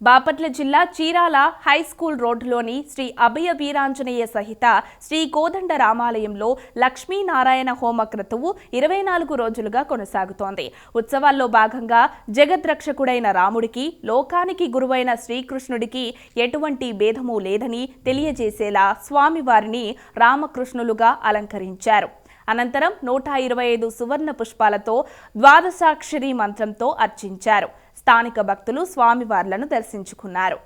బాపట్ల జిల్లా Chirala high school రోడ్డులోని శ్రీ అభయ వీరాంజనేయ సహిత శ్రీ కోదండ రామాలయంలో లక్ష్మీనారాయణ హోమ క్రతువు ఇరవై నాలుగు రోజులుగా కొనసాగుతోంది. ఉత్సవాల్లో భాగంగా జగద్రక్షకుడైన రాముడికి లోకానికి గురువైన శ్రీకృష్ణుడికి ఎటువంటి భేదము లేదని తెలియజేసేలా స్వామివారిని రామకృష్ణులుగా అలంకరించారు. అనంతరం నూట ఇరవై ఐదు సువర్ణ పుష్పాలతో ద్వాదశాక్షరి మంత్రంతో అర్చించారు. స్థానిక భక్తులు స్వామివార్లను దర్శించుకున్నారు.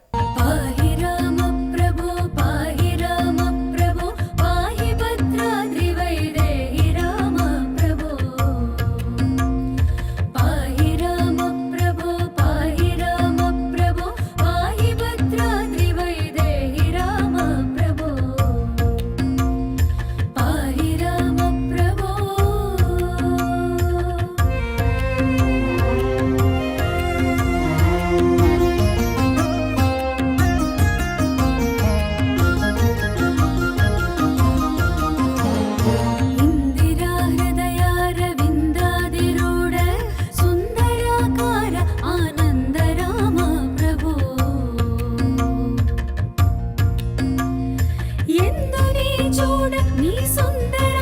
చూడ నీ సుందర